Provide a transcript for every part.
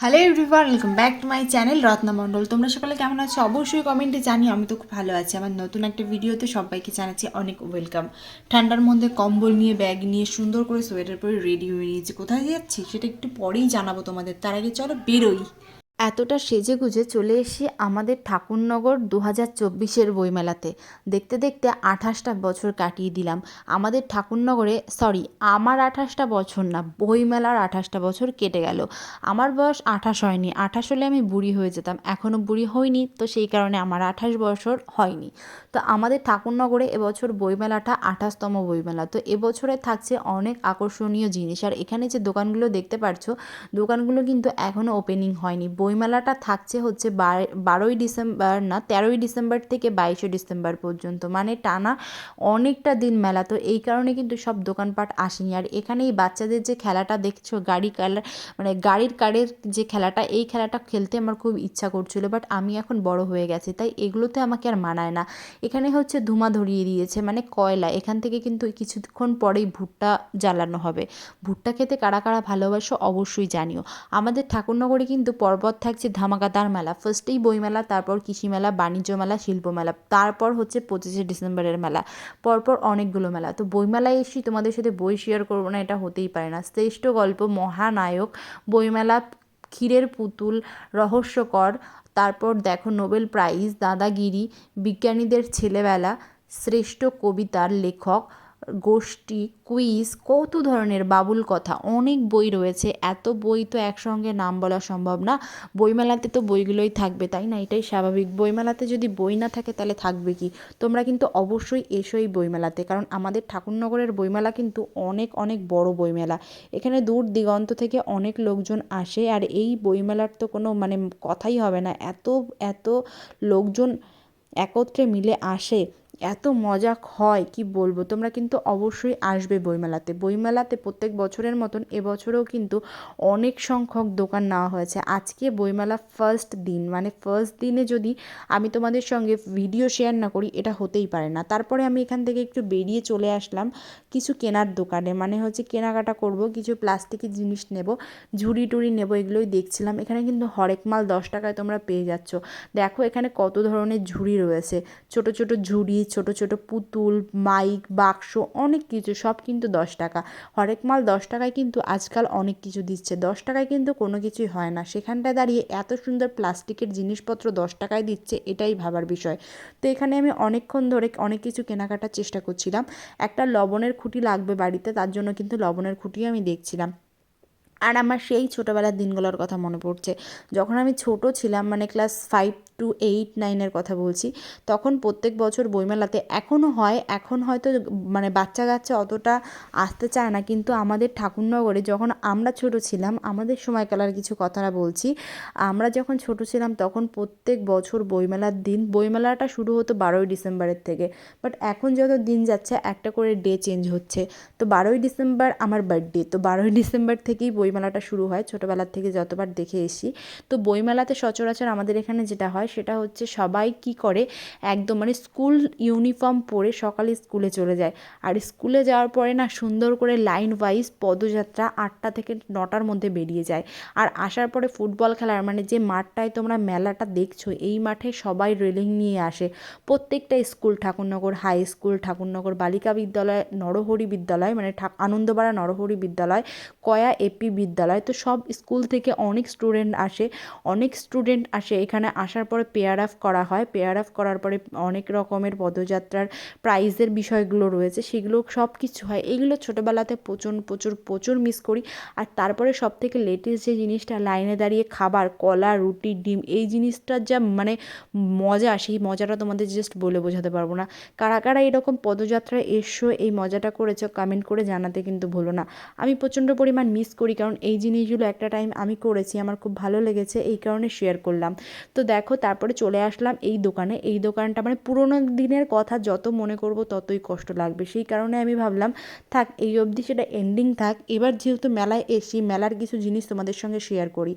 Hello everyone welcome back to my channel Ratna Mondal তোমরা সকালে কেমন আছো? অবশ্যই কমেন্টে জানি আমি তো খুব ভালো আছি। আমার নতুন একটা ভিডিওতে সবাইকে জানাচ্ছি অনেক ওয়েলকাম ঠান্ডার মধ্যে কম্বল নিয়ে ব্যাগ নিয়ে, সুন্দর করে সোয়েটার পরে রেডি হয়ে নিয়েছি কোথায় যাচ্ছি? সেটা একটু পরেই জানাব তোমাদের। তার আগে চলো বেরোই। এতটা সেজে গুজে চলে এসে আমাদের ঠাকুরনগর দু হাজার চব্বিশের বইমেলাতে। দেখতে দেখতে আঠাশটা বছর কাটিয়ে দিলাম। আমাদের ঠাকুরনগরে সরি আমার আঠাশটা বছর না, বইমেলার আঠাশটা বছর কেটে গেল। আমার বয়স আঠাশ হয়নি। আঠাশ হলে আমি বুড়ি হয়ে যেতাম। এখনও বুড়ি হইনি, তো সেই কারণে আমার আঠাশ বছর হয়নি। তো আমাদের ঠাকুরনগরে এবছর বইমেলাটা আঠাশতম বইমেলা। তো এবছরে থাকছে অনেক আকর্ষণীয় জিনিস। আর এখানে যে দোকানগুলো দেখতে পাচ্ছ দোকানগুলো কিন্তু এখনও ওপেনিং হয়নি। বইমেলাটা থাকছে হচ্ছে বার- বারোই ডিসেম্বর না, তেরোই ডিসেম্বর থেকে বাইশে ডিসেম্বর পর্যন্ত। মানে টানা অনেকটা দিন মেলা। তো এই কারণে কিন্তু সব দোকানপাট আসেনি। আর এখানে এই বাচ্চাদের যে খেলাটা দেখছ, গাড়ি কালার মানে গাড়ির কারের যে খেলাটা, এই খেলাটা খেলতে আমার খুব ইচ্ছা করছিল বাট আমি এখন বড় হয়ে গেছি, তাই এগুলোতে আমাকে আর মানায় না। এখানে হচ্ছে ধুমা ধরিয়ে দিয়েছে মানে কয়লা। এখান থেকে কিন্তু কিছুক্ষণ পরেই ভুট্টা জ্বালানো হবে। ভুট্টা খেতে কারা কারা ভালোবাসো অবশ্যই জানিও। আমাদের ঠাকুরনগরে কিন্তু পর্বত থাকছে ধামাকাদার মেলা। ফার্স্টেই বইমেলা, তারপর কৃষি মেলা বাণিজ্য মেলা শিল্প মেলা তারপর হচ্ছে পঁচিশে ডিসেম্বরের মেলা, পরপর অনেকগুলো মেলা। তো বইমেলায় এসেছি তোমাদের সাথে বই শেয়ার করব না, এটা হতেই পারে না। শ্রেষ্ঠ গল্প, মহানায়ক, বইমেলা, ক্ষীরের পুতুল, রহস্যকর, তারপর দেখো নোবেল প্রাইজ, দাদাগিরি, বিজ্ঞানীদের ছেলেবেলা, শ্রেষ্ঠ কবিতার লেখক গোষ্ঠী, কুইজ, কত ধরনের বাবুল কথা, অনেক বই রয়েছে। এত বই তো একসঙ্গে নাম বলা সম্ভব না। বইমেলাতে তো বইগুলোই থাকবে, তাই না? এটাই স্বাভাবিক। বইমেলাতে যদি বই না থাকে, তাহলে থাকবে কি? তোমরা কিন্তু অবশ্যই এসো এই বইমেলাতে, কারণ আমাদের ঠাকুরনগরের বইমেলা কিন্তু অনেক অনেক বড় বইমেলা। এখানে দূর দিগন্ত থেকে অনেক লোকজন আসে, আর এই বইমেলার তো কোনো মানে কথাই হবে না। এত এত লোকজন একত্রে মিলে আসে। এত মজা হয়, কি বলব? তোমরা কিন্তু অবশ্যই আসবে বইমেলাতে। বইমেলাতে প্রত্যেক বছরের মতন এবছরেও কিন্তু অনেক সংখ্যক দোকান নেওয়া হয়েছে। আজকে বইমেলা ফার্স্ট দিন মানে ফার্স্ট দিনে যদি আমি তোমাদের সঙ্গে ভিডিও শেয়ার না করি, এটা হতেই পারে না। তারপরে আমি এখান থেকে একটু বেরিয়ে চলে আসলাম কিছু কেনার দোকানে। মানে হচ্ছে কেনাকাটা করব, কিছু প্লাস্টিকের জিনিস নেব, ঝুড়ি টুড়ি নেব, এগুলোই দেখছিলাম। এখানে কিন্তু হরেক মাল দশ টাকায় তোমরা পেয়ে যাচ্ছ। দেখো এখানে কত ধরনের ঝুড়ি রয়েছে। ছোট ছোট ঝুড়ি ছোট ছোট পুতুল, মাইক, বাক্স, অনেক কিছু, সব কিন্তু দশ টাকা। হরেক মাল দশ টাকায় কিন্তু আজকাল অনেক কিছু দিচ্ছে। দশ টাকায় কিন্তু কোনো কিছুই হয় না। সেখানটায় দাঁড়িয়ে এত সুন্দর প্লাস্টিকের জিনিসপত্র দশ টাকায় দিচ্ছে, এটাই ভাবার বিষয়। তো এখানে আমি অনেকক্ষণ ধরে অনেক কিছু কেনাকাটার চেষ্টা করছিলাম। একটা লবণের খুঁটি লাগবে বাড়িতে, তার জন্য কিন্তু লবণের খুঁটিও আমি দেখছিলাম। আর আমার সেই ছোটোবেলার দিনগুলোর কথা মনে পড়ছে। যখন আমি ছোট ছিলাম মানে ক্লাস ফাইভ টু এইট নাইনের কথা বলছি, তখন প্রত্যেক বছর বইমেলাতে এখনও হয়, এখন হয়তো মানে বাচ্চা কাচ্চা অতটা আসতে চায় না, কিন্তু আমাদের ঠাকুরনগরে যখন আমরা ছোট ছিলাম, আমাদের সময়কালার কিছু কথাটা বলছি, আমরা যখন ছোট ছিলাম তখন প্রত্যেক বছর বইমেলার দিন, বইমেলাটা শুরু হতো বারোই ডিসেম্বরের থেকে বাট এখন যত দিন যাচ্ছে একটা করে ডে চেঞ্জ হচ্ছে, তো বারোই ডিসেম্বর আমার বার্থডে, তো বারোই ডিসেম্বর থেকেই বইমেলাটা শুরু হয়, ছোটোবেলার থেকে যতবার দেখে এসি তো বইমেলাতে সচরাচর আমাদের এখানে যেটা হয় সেটা হচ্ছে সবাই কি করে? একদম মানে স্কুল ইউনিফর্ম পরে সকালে স্কুলে চলে যায়। আর স্কুলে যাওয়ার পরে না সুন্দর করে লাইন ওয়াইজ পদযাত্রা আটটা থেকে নটার মধ্যে বেরিয়ে যায়। আর আসার পরে ফুটবল খেলার মানে যে মাঠটায় তোমরা মেলাটা দেখছ, এই মাঠে সবাই রেলিং নিয়ে আসে। প্রত্যেকটা school, Thakurnagar high school, Thakurnagar বালিকা বিদ্যালয়, নরহরি বিদ্যালয় মানে আনন্দপাড়া নরহরি বিদ্যালয়, কয়া এপি বিদ্যালয়, তো সব স্কুল থেকে অনেক স্টুডেন্ট আসে। অনেক স্টুডেন্ট আসে এখানে আসার পরে পেয়ার অফ করা হয়। পেয়ার অফ করার পরে অনেক রকমের পদযাত্রার প্রাইজের বিষয়গুলো রয়েছে, সেগুলো সব কিছু হয়। এগুলো ছোটোবেলাতে প্রচুর প্রচুর প্রচুর মিস করি। আর তারপরে সব থেকে লেটেস্ট যে জিনিসটা, লাইনে দাঁড়িয়ে খাবার, কলা, রুটি, ডিম, এই জিনিসটার যা মানে মজা, সেই মজাটা তোমাদের জাস্ট বলে বোঝাতে পারব না। কারা কারা এরকম পদযাত্রায় এসো, এই মজাটা করেছ কমেন্ট করে জানাতে কিন্তু ভুলো না। আমি প্রচণ্ড পরিমাণ মিস করি, কারণ এই জিনিসগুলো একটা টাইম আমি করেছি, আমার খুব ভালো লেগেছে, এই কারণে শেয়ার করলাম। তো দেখো তারপরে চলে আসলাম এই দোকানে। এই দোকানটা মানে পুরোনো দিনের কথা, যত মনে করব ততই কষ্ট লাগবে। সেই কারণে আমি ভাবলাম, থাক, এই অবধি সেটা এন্ডিং থাক। এবার যেহেতু মেলায় এসি মেলার কিছু জিনিস তোমাদের সঙ্গে শেয়ার করি।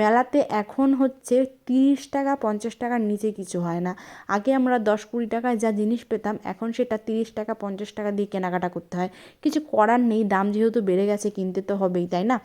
মেলাতে এখন হচ্ছে তিরিশ টাকা, পঞ্চাশ টাকার নিচে কিছু হয় না। আগে আমরা দশ কুড়ি টাকায় যা জিনিস পেতাম, এখন সেটা তিরিশ টাকা, পঞ্চাশ টাকা দিয়ে কেনাকাটা করতে হয়। কিছু করার নেই, দাম যেহেতু বেড়ে গেছে, কিনতে তো হবেই, তাই না?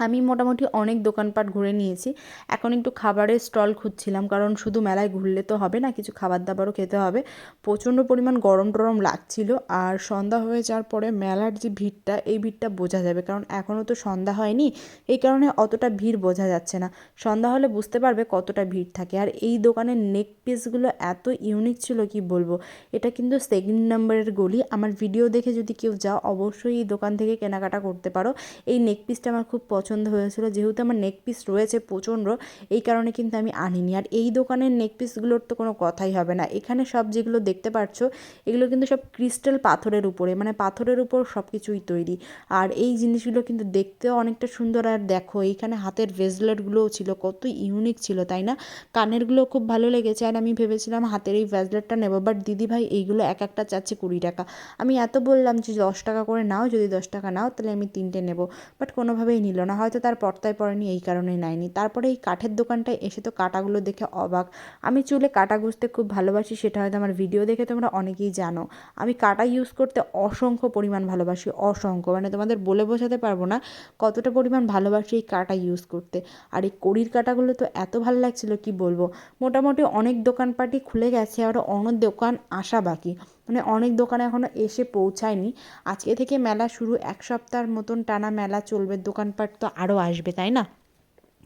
আমি মোটামুটি অনেক দোকানপাট ঘুরে নিয়েছি। এখন একটু খাবারের স্টল খুঁজছিলাম, কারণ শুধু মেলায় ঘুরলে তো হবে না, কিছু খাবার দাবারও খেতে হবে। প্রচণ্ড পরিমাণ গরম টরম লাগছিল, আর সন্ধ্যা হয়ে যাওয়ার পরে মেলার যে ভিড়টা, এই ভিড়টা বোঝা যাবে, কারণ এখনও তো সন্ধ্যা হয়নি। এই কারণে অতটা ভিড় বোঝা যাচ্ছে না। সন্ধ্যা হলে বুঝতে পারবে কতটা ভিড় থাকে, আর এই দোকানের নেক পিসগুলো এত ইউনিক ছিল, কি বলব? এটা কিন্তু সেকেন্ড নাম্বারের গলি। আমার ভিডিও দেখে যদি কেউ যাও, অবশ্যই এই দোকান থেকে কেনাকাটা করতে পারো। এই নেক পিসটা আমার খুব পছন্দ হয়েছিল। যেহেতু আমার নেক পিস রয়েছে প্রচণ্ড, এই কারণে কিন্তু আমি আনিনি। আর এই দোকানের নেক পিসগুলোর তো কোনো কথাই হবে না। এখানে সব যেগুলো দেখতে পাচ্ছ, এগুলো কিন্তু সব ক্রিস্টাল পাথরের উপরে মানে পাথরের উপর সব কিছুই তৈরি। আর এই জিনিসগুলো কিন্তু দেখতেও অনেকটা সুন্দর। আর দেখো এইখানে হাতের ভেজলেটগুলোও ছিল, কত ইউনিক ছিল, তাই না? কানেরগুলো খুব ভালো লেগেছে। আর আমি ভেবেছিলাম হাতের এই ভেজলেটটা নেব বাট দিদি ভাই এইগুলো এক একটা চাচ্ছে কুড়ি টাকা। আমি এত বললাম যে দশ টাকা করে নাও, যদি দশ টাকা নাও, তাহলে আমি তিনটে নেব। বাট কোনোভাবেই নিল না। হয়তো তার পর্তায় পড়েনি, এই কারণে নেয়নি। তারপরে এই কাঠের দোকানটায় এসে তো কাটাগুলো দেখে অবাক। আমি চুলে কাটা গুঁজতে খুব ভালোবাসি, সেটা হয়তো আমার ভিডিও দেখে তোমরা অনেকেই জানো। আমি কাটা ইউজ করতে অসংখ্য পরিমাণ ভালোবাসি, অসংখ্য। মানে তোমাদের বলে বোঝাতে পারব না কতটা পরিমাণ ভালোবাসি এই কাটা ইউজ করতে। আর এই কড়ির কাটাগুলো তো এত ভালো লাগছিল, কি বলব? মোটামুটি অনেক দোকানপাটি খুলে গেছে আর অনেক দোকান আসা বাকি। মানে অনেক দোকানে এখনও এসে পৌঁছায়নি। আজকে থেকে মেলা শুরু, এক সপ্তাহের মতন টানা মেলা চলবে, দোকানপাট তো আরও আসবে, তাই না?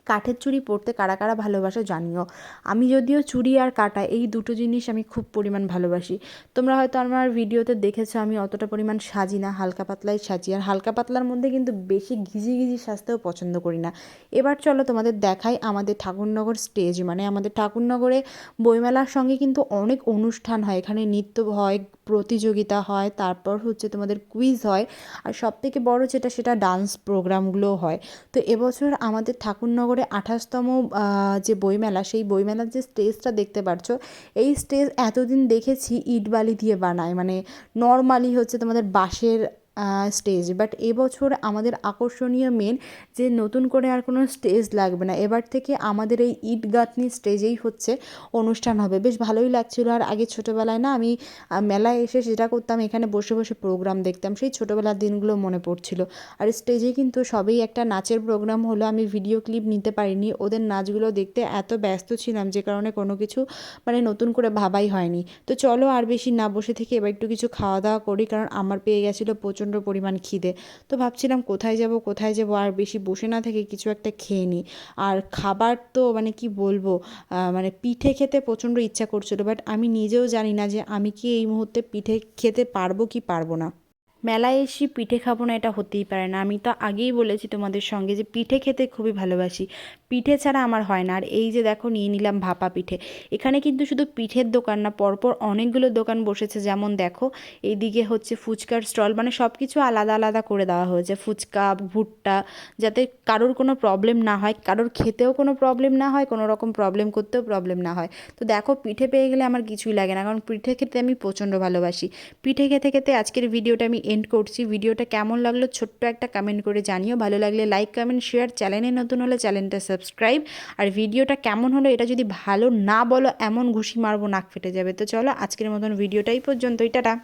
কাঠের চুড়ি পরতে কারা কারা ভালোবাসো জানিও। আমি যদিও চুড়ি আর কাটা এই দুটো জিনিস আমি খুব পরিমাণ ভালোবাসি। তোমরা হয়তো আমার ভিডিওতে দেখেছ আমি অতটা পরিমাণ সাজি না, হালকা পাতলাই সাজি। আর হালকা পাতলার মধ্যে কিন্তু বেশি ঘিজি ঘিজি সাজতেও পছন্দ করি না। এবার চলো তোমাদের দেখাই আমাদের ঠাকুরনগর স্টেজ মানে আমাদের ঠাকুরনগরে বইমেলার সঙ্গে কিন্তু অনেক অনুষ্ঠান হয়। এখানে নৃত্য হয়, প্রতিযোগিতা হয়, তারপর হচ্ছে তোমাদের কুইজ হয়। আর সবথেকে বড় যেটা সেটা ডান্স প্রোগ্রামগুলোও হয়। তো এবছর আমাদের ঠাকুরনগরে আঠাশতম যে বইমেলা, সেই বইমেলার যে স্টেজটা দেখতে পারছ, এই স্টেজ এতদিন দেখেছি ইট বালি দিয়ে বানায়। মানে নর্মালি হচ্ছে তোমাদের বাঁশের স্টেজ বাট এবছর আমাদের আকর্ষণীয় মেন যে নতুন করে আর কোনো স্টেজ লাগবে না। এবার থেকে আমাদের এই ইট গাঁথনি স্টেজেই হচ্ছে অনুষ্ঠান হবে। বেশ ভালোই লাগছিল। আর আগে ছোটোবেলায় না আমি মেলায় এসে যেটা করতাম, এখানে বসে বসে প্রোগ্রাম দেখতাম। সেই ছোটোবেলার দিনগুলো মনে পড়ছিল। আর স্টেজে কিন্তু সবেই একটা নাচের প্রোগ্রাম হলো। আমি ভিডিও ক্লিপ নিতে পারিনি। ওদের নাচগুলো দেখতে এত ব্যস্ত ছিলাম যে কারণে কোনো কিছু মানে নতুন করে ভাবাই হয়নি। তো চলো আর বেশি না বসে থেকে এবার একটু কিছু খাওয়া দাওয়া করি। কারণ আমার পেয়ে গেছিল প্রচণ্ড পরিমাণ খিদে। তো ভাবছিলাম কোথায় যাব কোথায় যাব, আর বেশি বসে না থেকে কিছু একটা খেয়ে নিই আর খাবার তো মানে কি বলব মানে পিঠে খেতে প্রচণ্ড ইচ্ছা করছিল বাট আমি নিজেও জানি না যে আমি কি এই মুহূর্তে পিঠে খেতে পারব কি পারব না। মেলায় এসে পিঠে খাব না, এটা হতেই পারে না। আমি তো আগেই বলেছি তোমাদের সঙ্গে যে পিঠে খেতে খুবই ভালোবাসি। পিঠে ছাড়া আমার হয় না। আর এই যে দেখো, নিয়ে নিলাম ভাপা পিঠে। এখানে কিন্তু শুধু পিঠের দোকান না, পরপর অনেকগুলো দোকান বসেছে। যেমন দেখো, এইদিকে হচ্ছে ফুচকার স্টল মানে সব কিছু আলাদা আলাদা করে দেওয়া হয়েছে। ফুচকা, ভুট্টা, যাতে কারোর কোনো প্রবলেম না হয়। কারোর খেতেও কোনো প্রবলেম না হয়, কোনো রকম প্রবলেম করতেও প্রবলেম না হয়। তো দেখো, পিঠে পেয়ে গেলে আমার কিছুই লাগে না। কারণ পিঠে খেতে আমি প্রচণ্ড ভালোবাসি। পিঠে খেতে খেতে আজকের ভিডিওটা আমি এন্ড করছি। ভিডিওটা কেমন লাগল ছোট্ট একটা কমেন্ট করে জানিও। ভালো লাগলে লাইক কমেন্ট শেয়ার চ্যানেলে নতুন হলে চ্যানেলটা সাবস্ক্রাইব আর ভিডিওটা কেমন হলো এটা যদি ভালো না বলো, এমন ঘুষি মারবো, নাক ফেটে যাবে। তো চলো আজকের মতন ভিডিওটাই পর্যন্ত টাটা!